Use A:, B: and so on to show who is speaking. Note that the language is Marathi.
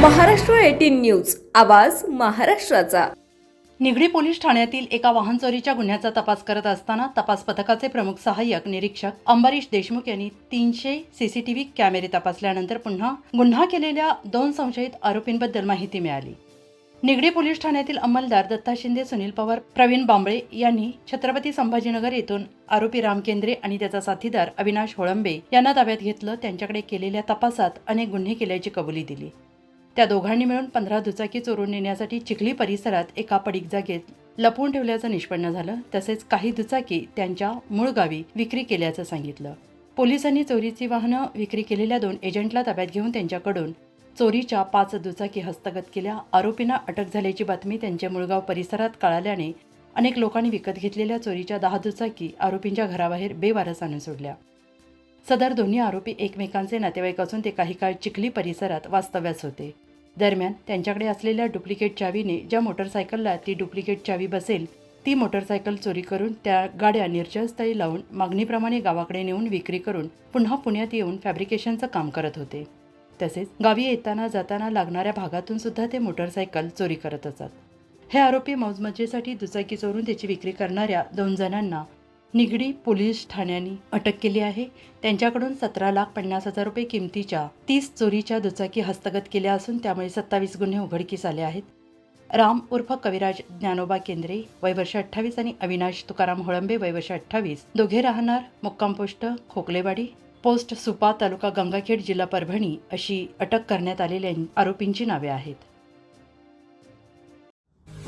A: महाराष्ट्र एटीन न्यूज आवाज महाराष्ट्राचा.
B: निगडी पोलीस ठाण्यातील एका वाहन चोरीच्या गुन्ह्याचा तपास करत असताना तपास पथकाचे प्रमुख सहाय्यक निरीक्षक अंबरीश देशमुख यांनी तीनशे सीसीटीव्ही कॅमेरे तपासल्यानंतर पुन्हा गुन्हा केलेल्या दोन संशयित आरोपींबद्दल माहिती मिळाली. निगडी पोलीस ठाण्यातील अंमलदार दत्ता शिंदे सुनील पवार प्रवीण बांबळे यांनी छत्रपती संभाजीनगर येथून आरोपी राम केंद्रे आणि त्याचा साथीदार अविनाश होळंबे यांना ताब्यात घेतलं. त्यांच्याकडे केलेल्या तपासात अनेक गुन्हे केल्याची कबुली दिली. त्या दोघांनी मिळून पंधरा दुचाकी चोरून नेण्यासाठी चिखली परिसरात एका पडीक जागेत लपवून ठेवल्याचं निष्पन्न झालं. तसेच काही दुचाकी त्यांच्या मूळ गावी विक्री केल्याचं सांगितलं. पोलिसांनी चोरीची वाहनं विक्री केलेल्या दोन एजंटला ताब्यात घेऊन त्यांच्याकडून चोरीच्या पाच दुचाकी हस्तगत केल्या. आरोपींना अटक झाल्याची बातमी त्यांच्या मुळगाव परिसरात कळाल्याने अनेक लोकांनी विकत घेतलेल्या चोरीच्या दहा दुचाकी आरोपींच्या घराबाहेर बेवारस आणून सोडल्या. सदर दोन्ही आरोपी एकमेकांचे नातेवाईक असून ते काही काळ चिखली परिसरात वास्तव्यास होते. दरम्यान त्यांच्याकडे असलेल्या डुप्लिकेट चावीने ज्या मोटरसायकलला ती डुप्लिकेट चावी बसेल ती मोटरसायकल चोरी करून त्या गाड्या निर्जनस्थळी लावून मागणीप्रमाणे गावाकडे नेऊन विक्री करून पुन्हा पुण्यात येऊन फॅब्रिकेशनचं काम करत होते. तसेच गावी येताना जाताना लागणाऱ्या भागातून सुद्धा ते मोटरसायकल चोरी करत असत. हे आरोपी मौजमजेसाठी दुचाकी चोरून त्याची विक्री करणाऱ्या दोन जणांना निगडी पोलीस ठाण्याने अटक केली आहे. त्यांच्याकडून सतरा लाख पन्नास हजार रुपये किमतीच्या तीस चोरीच्या दुचाकी हस्तगत केल्या असून त्यामुळे सत्तावीस गुन्हे उघडकीस आले आहेत. राम उर्फ कविराज ज्ञानोबा केंद्रे वयवर्ष अठ्ठावीस आणि अविनाश तुकाराम होळंबे वयवर्ष अठ्ठावीस. दोघे राहणार मुक्काम पोस्ट खोकलेवाडी. पोस्ट सुपा तालुका गंगाखेड जिल्हा परभणी अशी अटक करण्यात आलेल्या आरोपींची नावे आहेत.